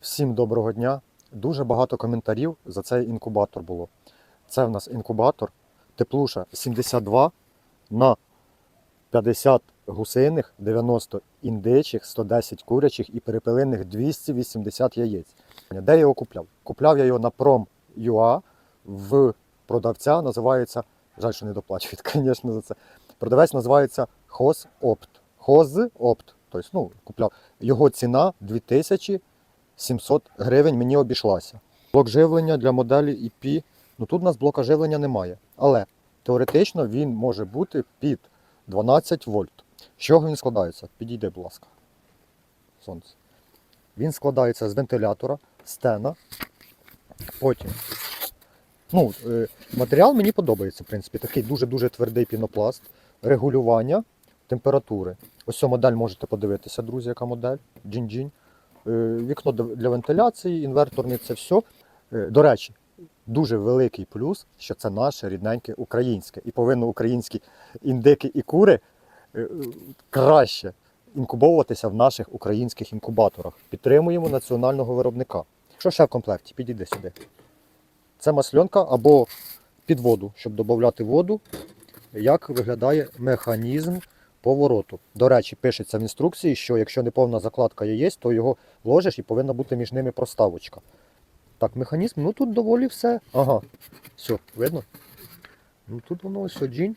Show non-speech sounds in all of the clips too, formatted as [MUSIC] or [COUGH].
Всім доброго дня. Дуже багато коментарів за цей інкубатор було. Це в нас інкубатор теплуша 72 на 50 гусиних, 90 індичих, 110 курячих і перепелиних 280 яєць. Де я його купляв? Купляв я його на Prom.ua в продавця, називається, жаль, що не доплачують, [LAUGHS] звісно, за це. Продавець називається Хоз Опт. Хоз Опт. Тобто, ну, купляв. Його ціна 2000 700 гривень мені обійшлася. Блок живлення для моделі EP. Ну тут у нас блока живлення немає. Але теоретично він може бути під 12 вольт. З чого він складається? Підійди, будь ласка. Сонце. Він складається з вентилятора, стена. Потім. Ну, е, матеріал мені подобається, в принципі. Такий дуже-дуже твердий пінопласт. Регулювання температури. Ось цю модель можете подивитися, друзі, яка модель. Джін-джін. Е, Вікно для- вентиляції, інверторний це все. Е, До речі, дуже великий плюс, що це наше рідненьке українське. І повинно українські індики і кури е, краще інкубовуватися в наших українських інкубаторах. Підтримуємо національного виробника. Що ще в комплекті? Підійди сюди. Це масльонка або під воду, щоб додати воду, як виглядає механізм повороту. До речі, пишеться в інструкції, що якщо не повна закладка яєць, то його ложиш і повинна бути між ними проставочка. Так, механізм, ну тут доволі все. Ага. Все, видно? Ну тут воно ось джінь.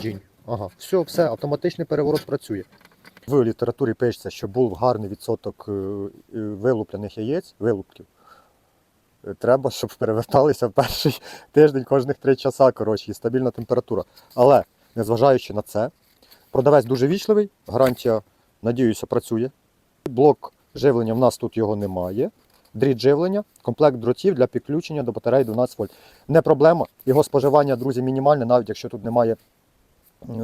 Джінь. Ага, все, все, автоматичний переворот працює. В літературі пишеться, що був гарний відсоток е, е, вилуплених яєць, вилупків. Е, Треба, щоб переверталися в перший [LAUGHS] тиждень кожних 3 часа, коротше, і стабільна температура. Але, незважаючи на це, продавець дуже вічливий, гарантія, надіюся, працює. Блок живлення в нас тут його немає. Дріт живлення, комплект дротів для підключення до батареї 12 вольт. Не проблема. Його споживання, друзі, мінімальне, навіть якщо тут немає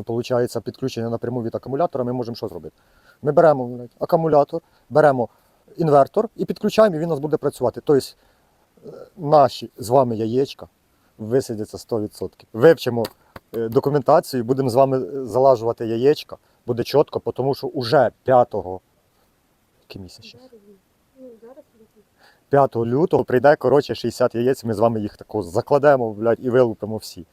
получається, підключення напряму від акумулятора, ми можемо що зробити? Ми беремо акумулятор, беремо інвертор і підключаємо, і він у нас буде працювати. Тобто е, наші з вами яєчка висидяться 100%. Вивчимо документацію, будемо з вами е, залажувати яєчка, буде чітко, тому що вже 5 який місяць ще? Ну, зараз літній. 5 лютого прийде коротше 60 яєць, ми з вами їх тако закладемо блядь, і вилупимо всі.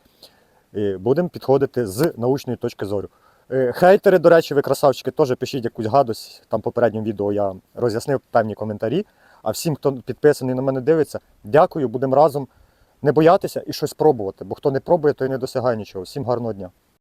Будемо підходити з научної точки зору. Е, Хейтери, до речі, ви красавчики, теж пишіть якусь гадость. Там в попередньому відео я роз'яснив певні коментарі. А всім, хто підписаний на мене дивиться, дякую, будемо разом не боятися і щось пробувати. Бо хто не пробує, той не досягає нічого. Всім гарного дня.